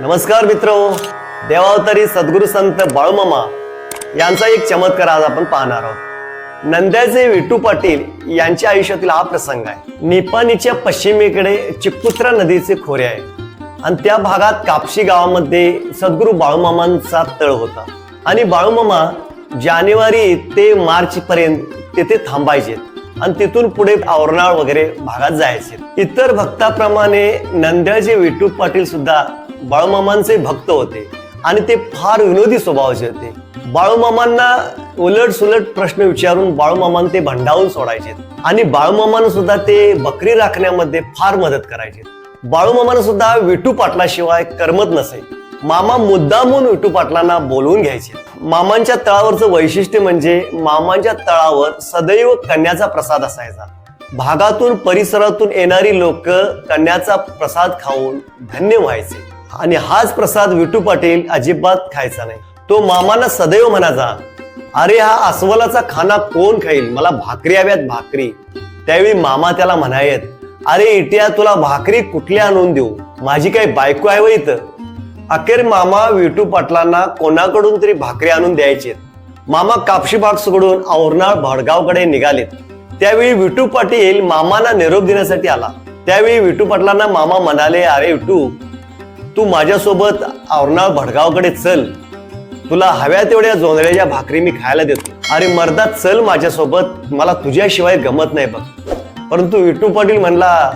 नमस्कार मित्र. देवावतारी सद्गुरु संत बाळूमामा यांचा एक चमत्कार आज आपण पाहणार आहोत. नंद्याचे विटू पाटील यांच्या आयुष्यातील हा प्रसंग आहे. निपाणीच्या पश्चिमेकडे चिकुत्रा नदीचे खोरे आहे. आणि त्या भागात कापशी गावामध्ये सद्गुरू बाळूमामांचा तळ होता. आणि बाळूमामा जानेवारी ते मार्च पर्यंत तेथे थांबायचे. आणि तिथून पुढे आवरणाळ वगैरे भागात जायचे. इतर भक्ताप्रमाणे नंद्याचे विटू पाटील सुद्धा बाळूमामांचे भक्त होते आणि ते फार विनोदी स्वभावाचे होते. बाळूमामांना उलट सुलट प्रश्न विचारून बाळूमामान ते भंडावून सोडायचे. आणि बाळूमामान सुद्धा ते बकरी राखण्यामध्ये फार मदत करायचे. बाळूमामान सुद्धा विठू पाटलाशिवाय करमत नसे. मामा मुद्दामून विठू पाटलांना बोलवून घ्यायचे. मामांच्या तळावरचं वैशिष्ट्य म्हणजे मामांच्या तळावर सदैव कन्याचा प्रसाद असायचा. भागातून परिसरातून येणारी लोक कन्याचा प्रसाद खाऊन धन्य व्हायचे. आणि हाच प्रसाद विठू पाटील अजिबात खायचा नाही. तो मामाला सदैव म्हणायचा अरे हा अस्वलाचा खाना कोण खाईल? मला भाकरी हव्यात भाकरी. त्यावेळी मामा त्याला म्हणायत अरे इटिया तुला भाकरी कुठली आणून देऊ? माझी काही बायको आहे व इथं. अखेर मामा विटू पाटलांना कोणाकडून तरी भाकरी आणून द्यायचे मामा कापशी बाग सोडून औरनाळ भडगावकडे निघालेत. त्यावेळी विटू पाटील मामाना निरोप देण्यासाठी आला. त्यावेळी विटू पाटलांना मामा म्हणाले अरे विटू तू माझ्यासोबत औरनाळ भडगावकडे चल. तुला हव्या तेवढ्या जोंधळ्याच्या भाकरी मी खायला देतो. अरे मर्दा चल माझ्यासोबत. मला तुझ्याशिवाय गमत नाही बघ. परंतु विठू पाटील म्हणला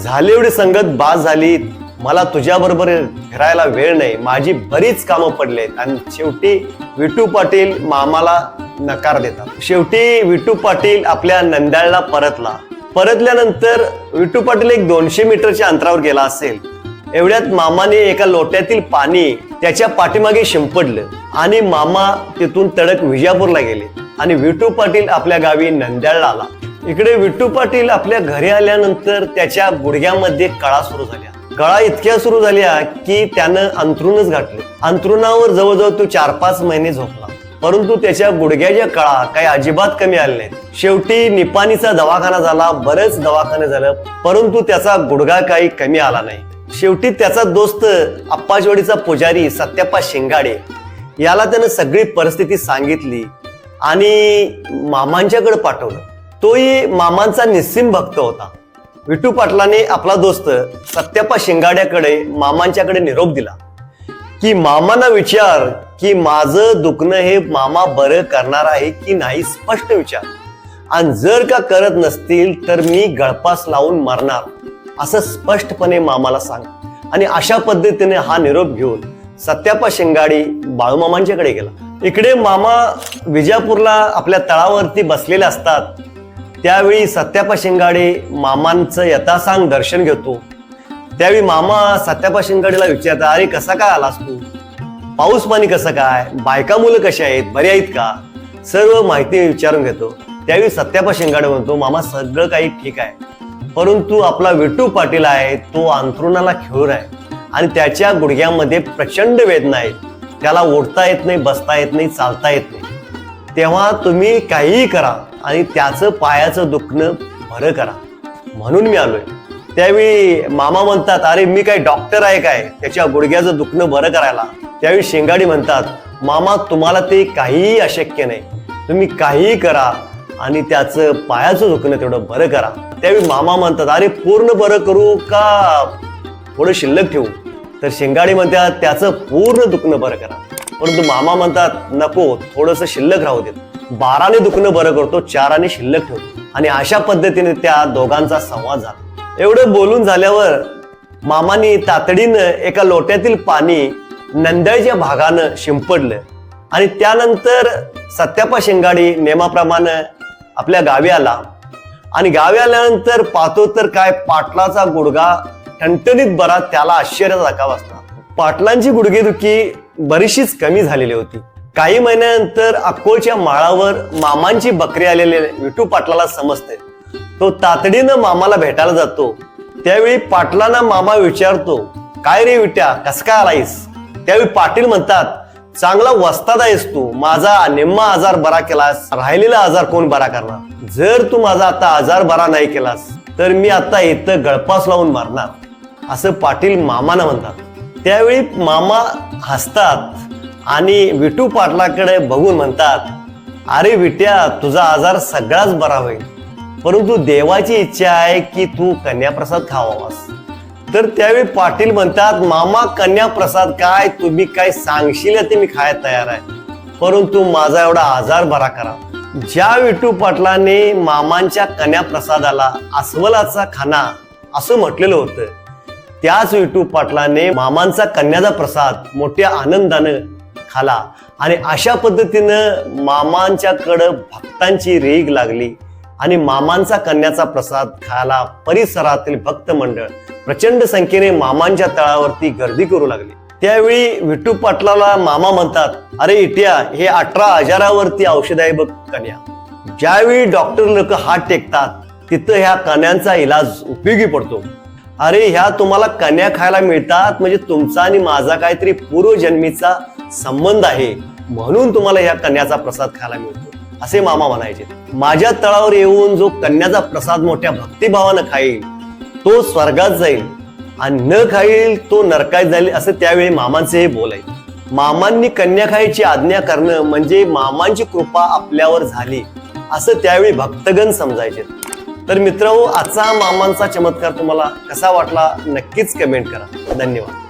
झाली एवढी संगत बाज झाली. मला तुझ्या बरोबर फिरायला वेळ नाही. माझी बरीच कामं पडलेत. आणि शेवटी विठू पाटील मामाला नकार देतात. शेवटी विठू पाटील आपल्या नंद्याळला परतला. परतल्यानंतर विठू पाटील एक दोनशे मीटरच्या अंतरावर गेला असेल. एवढ्यात मामाने एका लोट्यातील पाणी त्याच्या पाठीमागे शिंपडलं आणि मामा तिथून तडक विजापूरला गेले. आणि विठू पाटील आपल्या गावी नंद्याळला आला. इकडे विठू पाटील आपल्या घरी आल्यानंतर त्याच्या गुडघ्यामध्ये कळा सुरू झाल्या. कळा इतक्या सुरू झाल्या की त्यानं अंथरूणच घातलं. अंथरुणावर जवळजवळ तो चार पाच महिने झोपला. परंतु त्याच्या गुडघ्याच्या कळा काही अजिबात कमी आले नाहीत. शेवटी निपाणीचा दवाखाना झाला बरेच दवाखाने झालं परंतु त्याचा गुडघा काही कमी आला नाही. शेवटी त्याचा दोस्त अप्पाजवाडीचा पुजारी सत्याप्पा शिंगाडे. याला त्यानं सगळी परिस्थिती सांगितली आणि मामांच्याकडे पाठवलं. तोही मामांचा निस्सिम भक्त होता. विठू पाटलाने आपला दोस्त सत्याप्पा शिंगाड्याकडे मामांच्याकडे निरोप दिला. की मामांना विचार की माझं दुखणं हे मामा बरं करणार आहे की नाही स्पष्ट विचार. आणि जर का करत नसतील तर मी गळपास लावून मरणार. असं स्पष्टपणे मामाला सांग. आणि अशा पद्धतीने हा निरोप घेऊन सत्यापा शिंगाडी बाळूमामांच्याकडे गेला. इकडे मामा विजापूरला आपल्या तळावरती बसलेले असतात. त्यावेळी सत्यापा शिंगाडे मामांचं यथासांग दर्शन घेतो. त्यावेळी मामा सत्यापा शिंगाडेला विचारता अरे कसा काय आलास तू? पाऊस पाणी कसं काय? बायका मुलं कशी आहेत? बरे आहेत का? सर्व माहिती विचारून घेतो. त्यावेळी सत्यापा शिंगाडे म्हणतो मामा सगळं काही ठीक आहे. परंतु आपला विठू पाटील आहे तो अंथरुणाला खेळून आहे. आणि त्याच्या गुडघ्यामध्ये प्रचंड वेदना आहेत. त्याला ओढता येत नाही बसता येत नाही चालता येत नाही. तेव्हा तुम्ही काहीही करा आणि त्याचं पायाचं दुखणं बरं करा. म्हणून मी आलोय. त्यावेळी मामा म्हणतात अरे मी काय डॉक्टर आहे काय? त्याच्या गुडघ्याचं दुखणं बरं करायला. त्यावेळी शेंगाडी म्हणतात मामा तुम्हाला ते काहीही अशक्य नाही. तुम्ही काहीही करा आणि त्याचं पायाचं दुखणं तेवढं बरं करा. त्यावेळी मामा म्हणतात अरे पूर्ण बरं करू का? थोडं शिल्लक ठेवू. तर शिंगाडी म्हणतात त्याचं पूर्ण दुखणं बरं करा. परंतु मामा म्हणतात नको थोडंसं शिल्लक राहू देत. बाराने दुखणं बरं करतो चाराने शिल्लक ठेवतो. आणि अशा पद्धतीने त्या दोघांचा संवाद झाला. एवढं बोलून झाल्यावर मामानी तातडीनं एका लोट्यातील पाणी नंदळच्या भागानं शिंपडलं. आणि त्यानंतर सत्यापा शिंगाडी नियमाप्रमाणे आपल्या गावी आला. आणि गावी आल्यानंतर पाहतो तर काय पाटलाचा गुडघा ठणठणीत बरा त्याला आश्चर्याचा धक्का बसला पाटलांची गुडघेदुखी बरीचशीच कमी झालेली होती. काही महिन्यानंतर अक्कोळच्या माळावर मामांची बकरी आलेले विठू पाटलाला समजते. तो तातडीनं मामाला भेटायला जातो. त्यावेळी पाटलांना मामा विचारतो काय रे विट्या कस काय आलायस त्यावेळी पाटील म्हणतात चांगला वस्ताद आहेस तू. माझा निम्मा आजार बरा केलास. राहिलेला आजार कोण बरा करणार? जर तू माझा आता आजार बरा नाही केलास तर मी आता इथं गळपास लावून मारणार. असं पाटील मामाना म्हणतात. त्यावेळी मामा हसतात आणि विटू पाटलाकडे बघून म्हणतात अरे विट्या तुझा आजार सगळाच बरा होईल. परंतु देवाची इच्छा आहे की तू कन्याप्रसाद खावावास. तर त्यावेळी पाटील म्हणतात मामा कन्याप्रसाद काय? तुम्ही काय सांगशील ते मी खायला तयार आहे. परंतु माझा एवढा आजार बरा करा. ज्या विठू पाटलाने मामांच्या कन्याप्रसादाला अस्वलाचा खाना असं म्हटलेलं होतं त्याच विठू पाटलाने मामांचा कन्याचा प्रसाद मोठ्या आनंदानं खाला. आणि अशा पद्धतीनं मामांच्याकडं भक्तांची रेग लागली. आणि मामांचा कन्याचा प्रसाद खायला परिसरातील भक्त मंडळ प्रचंड संख्येने मामांच्या तळावरती गर्दी करू लागली. त्यावेळी विठू पाटलाला मामा म्हणतात अरे इट्या हे अठरा हजारावरती औषध आहे बघ कन्या. ज्यावेळी डॉक्टर लोक हात टेकतात तिथं ह्या कन्यांचा इलाज उपयोगी पडतो. अरे ह्या तुम्हाला कन्या खायला मिळतात म्हणजे तुमचा आणि माझा काहीतरी पूर्वजन्मीचा संबंध आहे म्हणून तुम्हाला ह्या कन्याचा प्रसाद खायला मिळतो. असे मामा म्हणायचे. माझ्या तळावर येऊन जो कन्याचा प्रसाद मोठ्या भक्तिभावानं खाईल तो स्वर्गात जाईल आणि न खाईल तो नरकात जाईल असं त्यावेळी मामांचे हे बोल आहे मामांनी कन्या खायची आज्ञा करणं म्हणजे मामांची कृपा आपल्यावर झाली असं त्यावेळी भक्तगण समजायचे. तर मित्र आजचा मामांचा चमत्कार तुम्हाला कसा वाटला नक्कीच कमेंट करा. धन्यवाद.